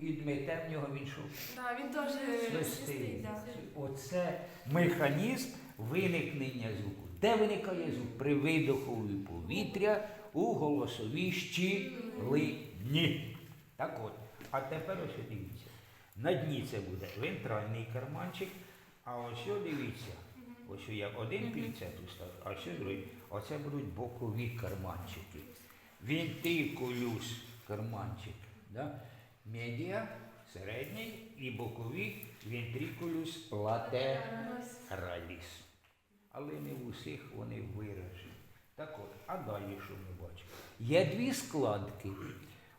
і дмете в нього він що? Да, він теж Свистить. Да. Оце механізм виникнення звуку. Де виникає звук? При видоху повітря у голосовій щілині. Так от, а тепер ось дивіться. На дні це буде вентральний карманчик, а ось дивіться. Ось я один пінцет уставив, а ось другий. Оце будуть бокові карманчики. Вінтикулюс карманчик. Да? Медіа, середній і бокові вентрикулюс латераліс. Але не в усіх вони виражені. Так от, а далі що ми бачимо? Є дві складки.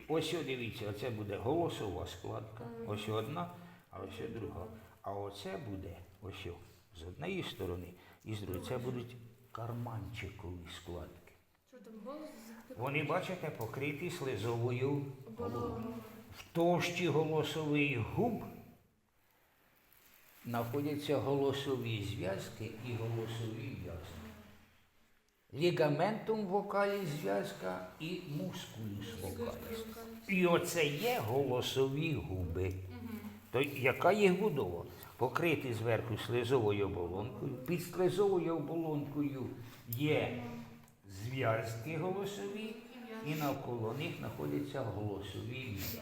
Ось о, дивіться, оце буде голосова складка. Ось одна, а ось о друга. А оце буде ось о, з однієї сторони і з другої. Це будуть карманчикові складки. Вони, бачите, покриті слизовою головою. В товщі голосових губ знаходяться голосові зв'язки і голосові в'язки. Лігаментум вокаліс зв'язка і мускулюс вокаліс. І оце є голосові губи. То яка їх будова? Покриті зверху слизовою оболонкою. Під слизовою оболонкою є зв'язки голосові, і навколо них знаходяться голосові м'язи.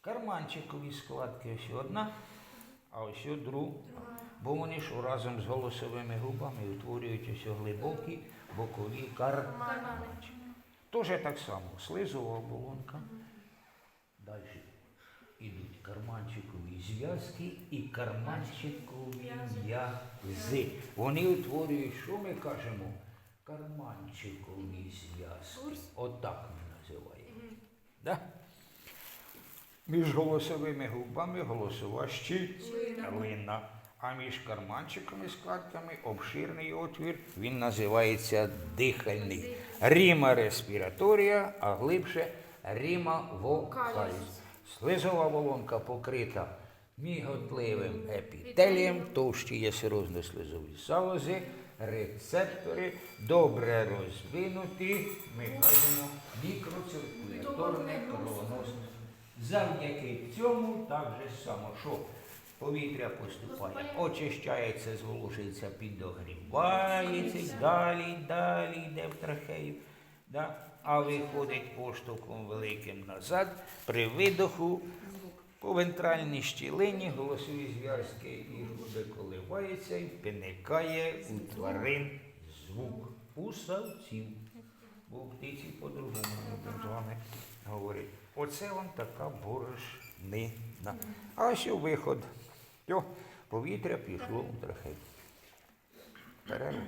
Карманчикові складки ось одна, а ось друга. Бо вони ж разом з голосовими губами утворюють ось глибокі бокові карманчики. Тоже так само, слизова оболонка. Далі йдуть карманчикові зв'язки і карманчикові м'язи. Вони утворюють, що ми кажемо? Карманчикові зв'язки. Отак ми називаємо. Да? Між голосовими губами голосова щілина. А між карманчиками складками обширний отвір, він називається дихальний. Ріма респіраторія, а глибше ріма вокаліс. Слизова волонка покрита міготливим епітелієм, товщі є серозно-слизові залози, рецептори добре розвинуті, ми кажемо, мікроциркуляторне кровоносне. Завдяки цьому так же само, що повітря поступає, очищається, зволожується, підогрівається, далі, далі йде в трахею. Да? А виходить поштовхом великим назад при видоху по вентральній щілині голосові зв'язки і груди коливаються і виникає у тварин звук. У савців. Бо у птиці по-другому з вами говорити. Оце вам така борошнина. А ось і виход. Йо, повітря пішло у трахею. Перерва.